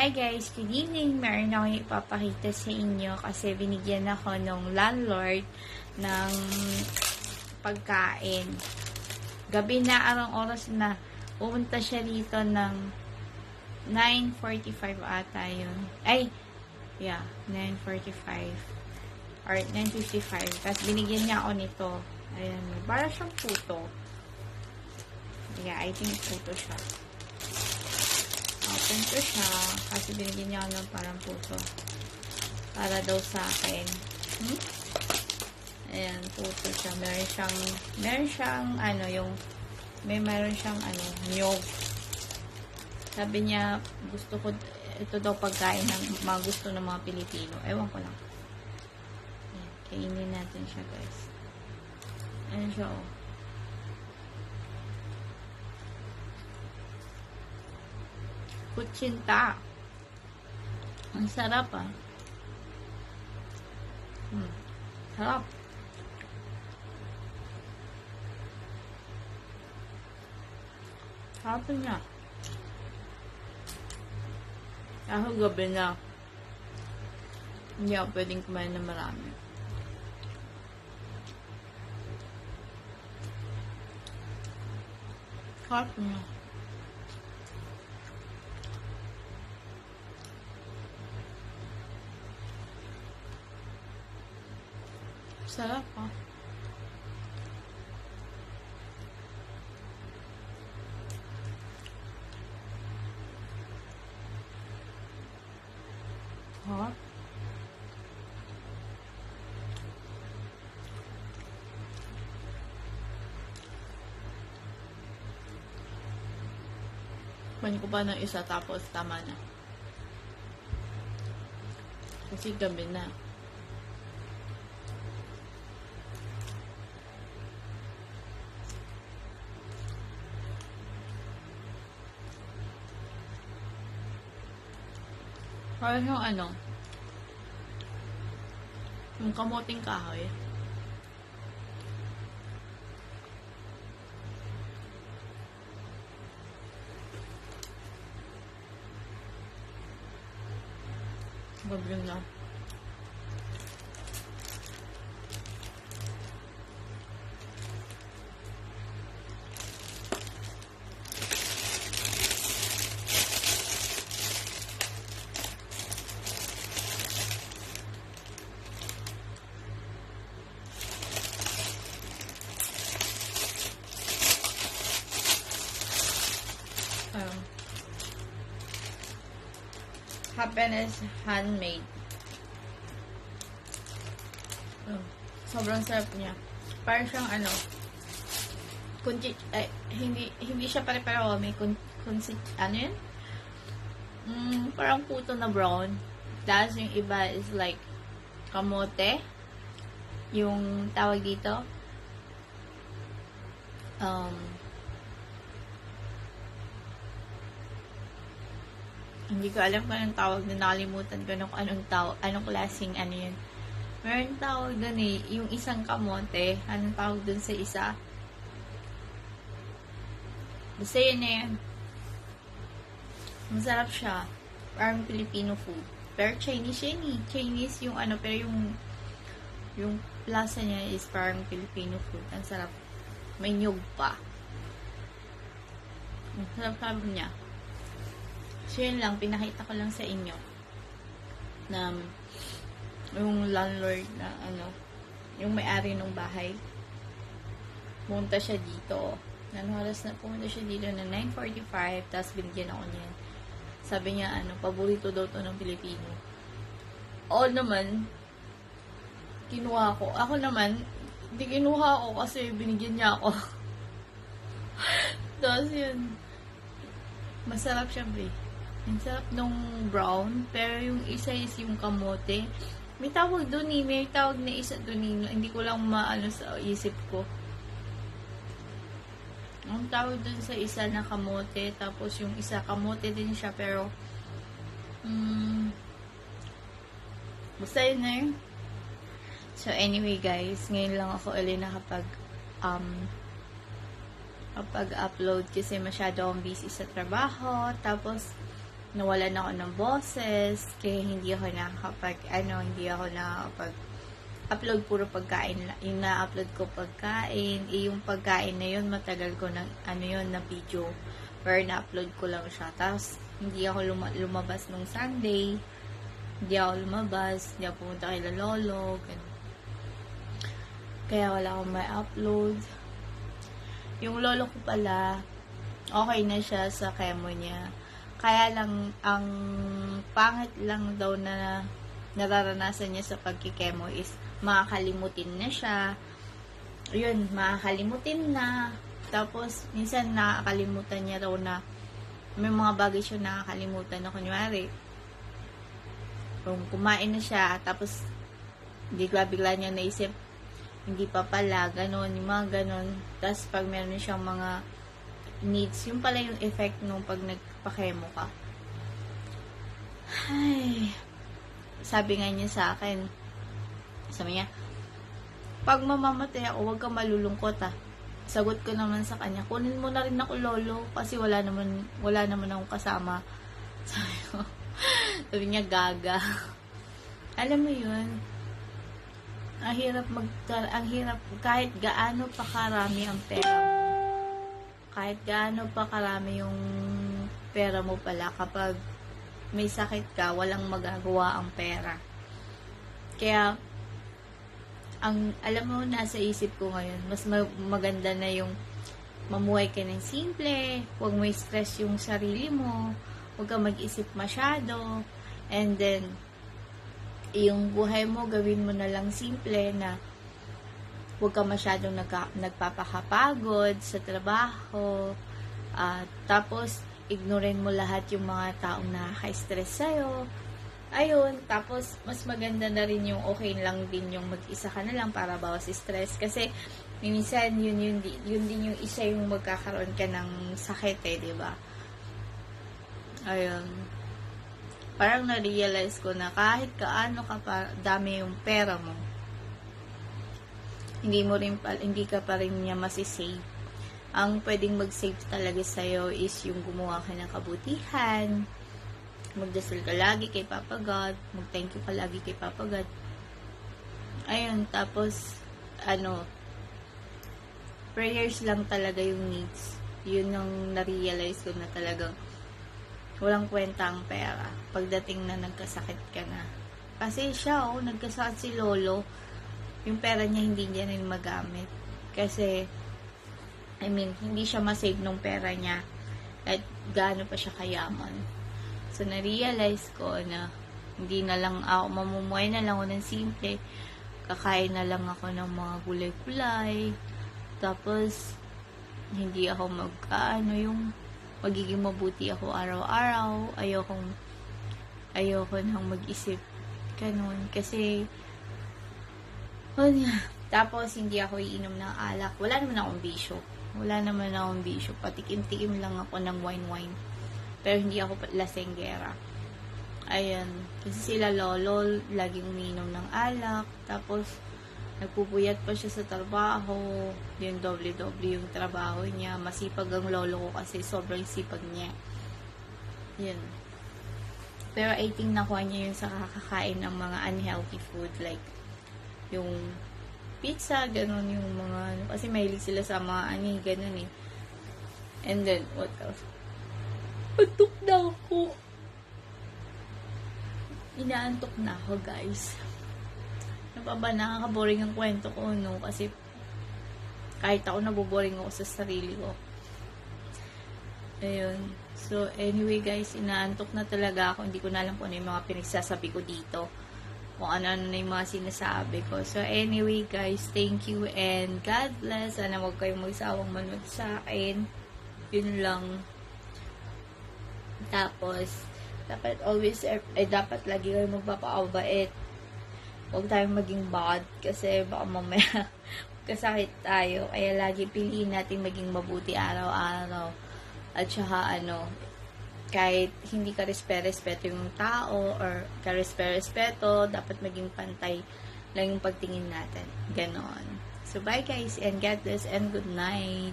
Hi guys, good evening. Meron akong ipapakita sa inyo kasi binigyan ako ng landlord ng pagkain. Gabi na, arang oras na. Pumunta siya dito ng 9.45 ata yun. Ay, yeah, 9.45 or 9.55. Tapos binigyan niya ako nito. Ayan, para siyang puto. Yeah, I think puto siya. Open ko siya kasi binigyan niya ako ng parang puto. Para daw sa akin. Hmm? Ayan, puto siya. Meron siyang, meron siyang, ano, yung, may meron siyang, ano, nyog. Sabi niya, gusto ko, ito daw pagkain ng mga gusto ng mga Pilipino. Ewan ko lang. Ayan, kainin natin siya, guys. Ayan siya, oh. Kutsinta. Ang sarap ah. Hmm. Sarap. Sarap niya. Ako gabi na. Hindi ako pwedeng kumain na marami. Sarap niya. Sarap ah. Hot. Kumain ko pa ng isa tapos tama na. Kasi gabi na. Parang yung ano, yung kamuting kahoy. Gabi na. Um, happiness handmade. Um, sobrang sarap niya. Parang siyang ano, kunchi, ay, hindi, hindi siya pare-pareho. May kun, kunsi, ano yun? Mm, parang puto na brown. Tapos yung iba is like kamote. Yung tawag dito. Um, Hindi ko alam kung anong tawag na nakalimutan ko nung anong tawag, anong klaseng ano yun. Meron tawag doon eh, yung isang kamote, anong tawag doon sa isa. Basta yun yun. Masarap siya. Parang Filipino food. Pero Chinese yun eh. Chinese yung ano, pero yung yung lasa niya is parang Filipino food. Ang sarap. May nyug pa. Ang sarap-sarap niya. So, yun lang. Pinakita ko lang sa inyo na yung landlord na ano, yung may-ari ng bahay, pumunta siya dito. Anong oras na pumunta siya dito na 9.45, tapos binigyan ako niyan. Sabi niya, ano, paborito daw to ng Pilipino. Oo naman, kinuha ko. Ako naman, hindi kinuha ko kasi binigyan niya ako. tapos yun, masarap siya, be. Ang sarap nung brown, pero yung isa is yung kamote. May tawag doon eh, may tawag na isa doon eh. Hindi ko lang maano sa isip ko. Ang tawag doon sa isa na kamote, tapos yung isa kamote din siya, pero mm, basta yun na yun. So anyway guys, ngayon lang ako ulit nakapag um, kapag upload kasi masyado akong busy sa trabaho. Tapos, nawalan ako ng boses, kaya hindi ako nakakapag, ano, hindi ako nakakapag upload puro pagkain. Yung na-upload ko pagkain, eh, yung pagkain na yun, matagal ko ng, ano yun, na video. Pero na-upload ko lang siya. Tapos, hindi ako luma- lumabas nung Sunday. Hindi ako lumabas. Hindi ako pumunta kay Lolo. Ganun. Kaya wala akong may upload. Yung lolo ko pala, okay na siya sa chemo niya. Kaya lang, ang pangit lang daw na nararanasan niya sa pagkikemo is makakalimutin na siya. Yun, makakalimutin na. Tapos, minsan nakakalimutan niya raw na may mga bagay siya nakakalimutan na kunyari. Kung kumain na siya, tapos bigla-bigla niya naisip, hindi pa pala, ganun, yung mga ganun. Tapos, pag meron siyang mga needs, yung pala yung effect nung pag nagpakemo ka. Ay, sabi nga niya sa akin, sabi niya, pag mamamatay ako, huwag kang malulungkot ah. Sagot ko naman sa kanya, kunin mo na rin ako lolo kasi wala naman, wala naman akong kasama. Sabi ko, sabi niya, gaga. Alam mo yun, ang hirap mag, ang hirap, kahit gaano pa karami ang pera kahit gaano pa karami yung pera mo pala, kapag may sakit ka, walang magagawa ang pera. Kaya, ang alam mo nasa isip ko ngayon mas ma- maganda na yung mamuhay ka ng simple huwag mo stress yung sarili mo huwag ka mag-isip masyado and then yung buhay mo gawin mo na lang simple na huwag ka masyadong nagka- nagpapakapagod sa trabaho at tapos ignorin mo lahat yung mga taong nakaka-stress sa'yo ayun, tapos mas maganda na rin yung okay lang din yung mag-isa ka na lang para bawas stress kasi minsan yun yun, yun din yung isa yung magkakaroon ka ng sakit eh, di ba? Ayun. Parang na-realize ko na kahit kaano ka pa dami yung pera mo, hindi mo rin pa, hindi ka pa rin niya masisave. Ang pwedeng mag-save talaga sa'yo is yung gumawa ka ng kabutihan, magdasal ka lagi kay Papa God, mag-thank you ka lagi kay Papa God. Ayun, tapos, ano, prayers lang talaga yung needs. Yun yung na-realize ko na talagang walang kwenta ang pera pagdating na nagkasakit ka na. Kasi siya, oh, nagkasakit si Lolo, yung pera niya hindi niya rin magamit. Kasi, I mean, hindi siya masave nung pera niya. At gaano pa siya kayaman. So, na-realize ko na hindi na lang ako, mamumuhay na lang ako ng simple. Kakain na lang ako ng mga gulay-gulay. Tapos, hindi ako mag, ano, yung magiging mabuti ako araw-araw. Ayokong, ayoko nang mag-isip ganun. Kasi, oh, tapos, hindi ako iinom ng alak. Wala naman akong bisyo. Wala naman akong bisyo. Patikim-tikim lang ako ng wine-wine. Pero hindi ako lasenggera. Ayan. Kasi sila lolo, laging uminom ng alak. Tapos, nagpupuyat pa siya sa trabaho. Yung doble-doble yung trabaho niya. Masipag ang lolo ko kasi sobrang sipag niya. Yun. Pero I think nakuha niya yung sa kakakain ng mga unhealthy food. Like, yung pizza, ganun yung mga, ano, kasi mahilig sila sa mga ani, ganun eh. And then, what else? Antok na ako. Inaantok na ako, guys. Ano pa ba, nakaka-boring ang kwento ko, no? Kasi, kahit ako naboboring ako sa sarili ko. Ayun. So, anyway, guys, inaantok na talaga ako. Hindi ko na alam kung ano yung mga pinagsasabi ko dito. Kung ano-ano na yung mga sinasabi ko. So, anyway, guys, thank you and God bless. Sana huwag kayong magsawang manood sa akin. Yun lang. Tapos, dapat always, eh, dapat lagi kayo magpapakabait. Huwag tayong maging bad kasi baka mamaya kasakit tayo. Kaya lagi piliin natin maging mabuti araw-araw. At saka ano, kahit hindi ka respe-respeto yung tao or ka respe-respeto, dapat maging pantay lang yung pagtingin natin. Ganon. So, bye guys and God bless and good night.